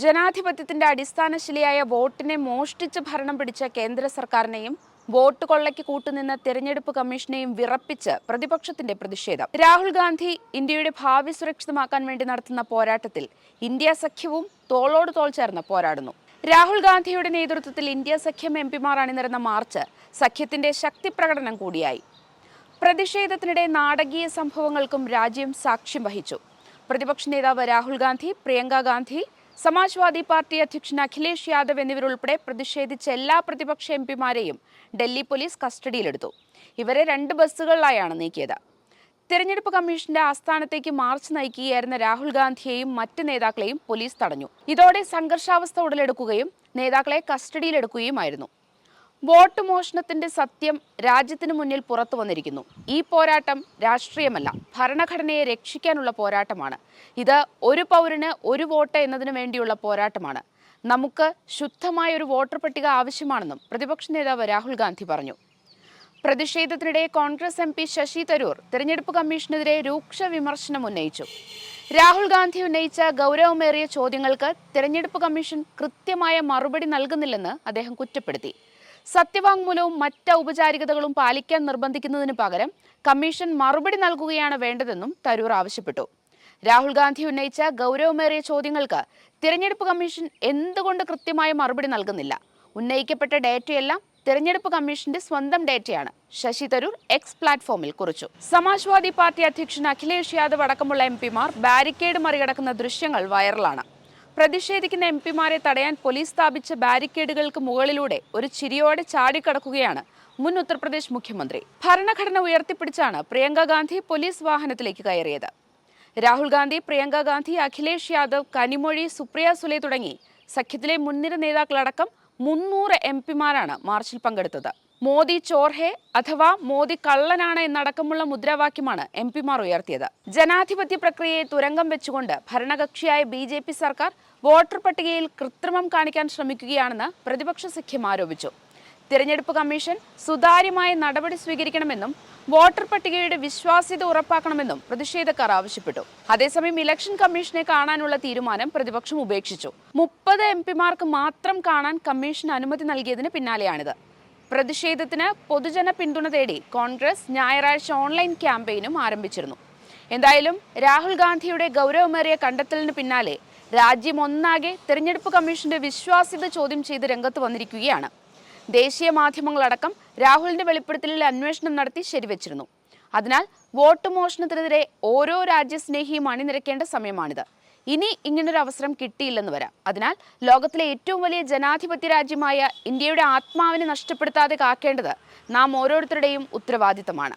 ജനാധിപത്യത്തിന്റെ അടിസ്ഥാന ശിലയായ വോട്ടിനെ മോഷ്ടിച്ച് ഭരണം പിടിച്ച കേന്ദ്ര സർക്കാരിനെയും വോട്ട് കൊള്ളയ്ക്ക് കൂട്ടുനിന്ന തെരഞ്ഞെടുപ്പ് കമ്മീഷനെയും വിറപ്പിച്ച് പ്രതിപക്ഷത്തിന്റെ പ്രതിഷേധം. രാഹുൽ ഗാന്ധി ഇന്ത്യയുടെ ഭാവി സുരക്ഷിതമാക്കാൻ വേണ്ടി നടത്തുന്ന പോരാട്ടത്തിൽ ഇന്ത്യ സഖ്യവും തോളോട് തോൾ ചേർന്ന് പോരാടുന്നു. രാഹുൽ ഗാന്ധിയുടെ നേതൃത്വത്തിൽ ഇന്ത്യ സഖ്യം എം പിമാർ അണിനിരുന്ന മാർച്ച് സഖ്യത്തിന്റെ ശക്തി പ്രകടനം കൂടിയായി. പ്രതിഷേധത്തിനിടെ നാടകീയ സംഭവങ്ങൾക്കും രാജ്യം സാക്ഷ്യം വഹിച്ചു. പ്രതിപക്ഷ നേതാവ് രാഹുൽ ഗാന്ധി പ്രിയങ്ക ഗാന്ധി സമാജ്വാദി പാർട്ടി അധ്യക്ഷൻ അഖിലേഷ് യാദവ് എന്നിവരുൾപ്പെടെ പ്രതിഷേധിച്ച എല്ലാ പ്രതിപക്ഷ എം പിമാരെയും ഡൽഹി പോലീസ് കസ്റ്റഡിയിലെടുത്തു. ഇവരെ രണ്ട് ബസ്സുകളിലായാണ് നീക്കിയത്. തെരഞ്ഞെടുപ്പ് കമ്മീഷന്റെ ആസ്ഥാനത്തേക്ക് മാർച്ച് നയിക്കുകയായിരുന്ന രാഹുൽ ഗാന്ധിയെയും മറ്റ് നേതാക്കളെയും പോലീസ് തടഞ്ഞു. ഇതോടെ സംഘർഷാവസ്ഥ ഉടലെടുക്കുകയും നേതാക്കളെ കസ്റ്റഡിയിലെടുക്കുകയുമായിരുന്നു. വോട്ട് മോഷണത്തിന്റെ സത്യം രാജ്യത്തിന് മുന്നിൽ പുറത്തു വന്നിരിക്കുന്നു. ഈ പോരാട്ടം രാഷ്ട്രീയമല്ല ഭരണഘടനയെ രക്ഷിക്കാനുള്ള പോരാട്ടമാണ്. ഇത് ഒരു പൗരന് ഒരു വോട്ട് എന്നതിനു വേണ്ടിയുള്ള പോരാട്ടമാണ്. നമുക്ക് ശുദ്ധമായ ഒരു വോട്ടർ പട്ടിക ആവശ്യമാണെന്നും പ്രതിപക്ഷ നേതാവ് രാഹുൽ ഗാന്ധി പറഞ്ഞു. പ്രതിഷേധത്തിനിടെ കോൺഗ്രസ് എം പി ശശി തരൂർ തെരഞ്ഞെടുപ്പ് കമ്മീഷനെതിരെ രൂക്ഷ വിമർശനം ഉന്നയിച്ചു. രാഹുൽ ഗാന്ധി ഉന്നയിച്ച ഗൗരവമേറിയ ചോദ്യങ്ങൾക്ക് തെരഞ്ഞെടുപ്പ് കമ്മീഷൻ കൃത്യമായ മറുപടി നൽകുന്നില്ലെന്ന് അദ്ദേഹം കുറ്റപ്പെടുത്തി. സത്യവാങ്മൂലവും മറ്റ് ഔപചാരികതകളും പാലിക്കാൻ നിർബന്ധിക്കുന്നതിന് പകരം കമ്മീഷൻ മറുപടി നൽകുകയാണ് വേണ്ടതെന്നും തരൂർ ആവശ്യപ്പെട്ടു. രാഹുൽ ഗാന്ധി ഉന്നയിച്ച ഗൗരവമേറിയ ചോദ്യങ്ങൾക്ക് തിരഞ്ഞെടുപ്പ് കമ്മീഷൻ എന്തുകൊണ്ട് കൃത്യമായ മറുപടി നൽകുന്നില്ല? ഉന്നയിക്കപ്പെട്ട ഡേറ്റയെല്ലാം തിരഞ്ഞെടുപ്പ് കമ്മീഷന്റെ സ്വന്തം ഡേറ്റയാണ് ശശി തരൂർ എക്സ് പ്ലാറ്റ്ഫോമിൽ കുറിച്ചു. സമാജ്വാദി പാർട്ടി അധ്യക്ഷൻ അഖിലേഷ് യാദവ് അടക്കമുള്ള എം പിമാർ ബാരിക്കേഡ് മറികടക്കുന്ന ദൃശ്യങ്ങൾ വൈറലാണ്. പ്രതിഷേധിക്കുന്ന എം പിമാരെ തടയാൻ പോലീസ് സ്ഥാപിച്ച ബാരിക്കേഡുകൾക്ക് മുകളിലൂടെ ഒരു ചിരിയോടെ ചാടിക്കടക്കുകയാണ് മുൻ ഉത്തർപ്രദേശ് മുഖ്യമന്ത്രി. ഭരണഘടന ഉയർത്തിപ്പിടിച്ചാണ് പ്രിയങ്ക ഗാന്ധി പോലീസ് വാഹനത്തിലേക്ക് കയറിയത്. രാഹുൽ ഗാന്ധി പ്രിയങ്ക ഗാന്ധി അഖിലേഷ് യാദവ് കനിമൊഴി സുപ്രിയ സുലെ തുടങ്ങി സഖ്യത്തിലെ മുൻനിര നേതാക്കളടക്കം മുന്നൂറ് എം പിമാരാണ് മാർച്ചിൽ പങ്കെടുത്തത്. മോദി ചോർഹെ അഥവാ മോദി കള്ളനാണ് എന്നടക്കമുള്ള മുദ്രാവാക്യമാണ് എം പിമാർ ഉയർത്തിയത്. ജനാധിപത്യ പ്രക്രിയയെ തുരങ്കം വെച്ചുകൊണ്ട് ഭരണകക്ഷിയായ ബി ജെ പി സർക്കാർ വോട്ടർ പട്ടികയിൽ കൃത്രിമം കാണിക്കാൻ ശ്രമിക്കുകയാണെന്ന് പ്രതിപക്ഷ സഖ്യം ആരോപിച്ചു. തിരഞ്ഞെടുപ്പ് കമ്മീഷൻ സുതാര്യമായ നടപടി സ്വീകരിക്കണമെന്നും വോട്ടർ പട്ടികയുടെ വിശ്വാസ്യത ഉറപ്പാക്കണമെന്നും പ്രതിഷേധക്കാർ ആവശ്യപ്പെട്ടു. അതേസമയം ഇലക്ഷൻ കമ്മീഷനെ കാണാനുള്ള തീരുമാനം പ്രതിപക്ഷം ഉപേക്ഷിച്ചു. മുപ്പത് എം പിമാർക്ക് മാത്രം കാണാൻ കമ്മീഷൻ അനുമതി നൽകിയതിന് പിന്നാലെയാണിത്. പ്രതിഷേധത്തിന് പൊതുജന പിന്തുണ തേടി കോൺഗ്രസ് ഞായറാഴ്ച ഓൺലൈൻ ക്യാമ്പയിനും ആരംഭിച്ചിരുന്നു. എന്തായാലും രാഹുൽ ഗാന്ധിയുടെ ഗൗരവമേറിയ കണ്ടെത്തലിന് പിന്നാലെ രാജ്യം ഒന്നാകെ തെരഞ്ഞെടുപ്പ് കമ്മീഷന്റെ വിശ്വാസ്യത ചോദ്യം ചെയ്ത് രംഗത്ത് വന്നിരിക്കുകയാണ്. ദേശീയ മാധ്യമങ്ങളടക്കം രാഹുലിന്റെ വെളിപ്പെടുത്തലിൽ അന്വേഷണം നടത്തി ശരിവച്ചിരുന്നു. അതിനാൽ വോട്ട് മോഷണത്തിനെതിരെ ഓരോ രാജ്യസ്നേഹിയും അണിനിരക്കേണ്ട സമയമാണിത്. ഇനി ഇങ്ങനൊരു അവസരം കിട്ടിയില്ലെന്ന് വരാം. അതിനാൽ ലോകത്തിലെ ഏറ്റവും വലിയ ജനാധിപത്യ രാജ്യമായ ഇന്ത്യയുടെ ആത്മാവിനെ നഷ്ടപ്പെടുത്താതെ കാക്കേണ്ടത് നാം ഓരോരുത്തരുടെയും ഉത്തരവാദിത്തമാണ്.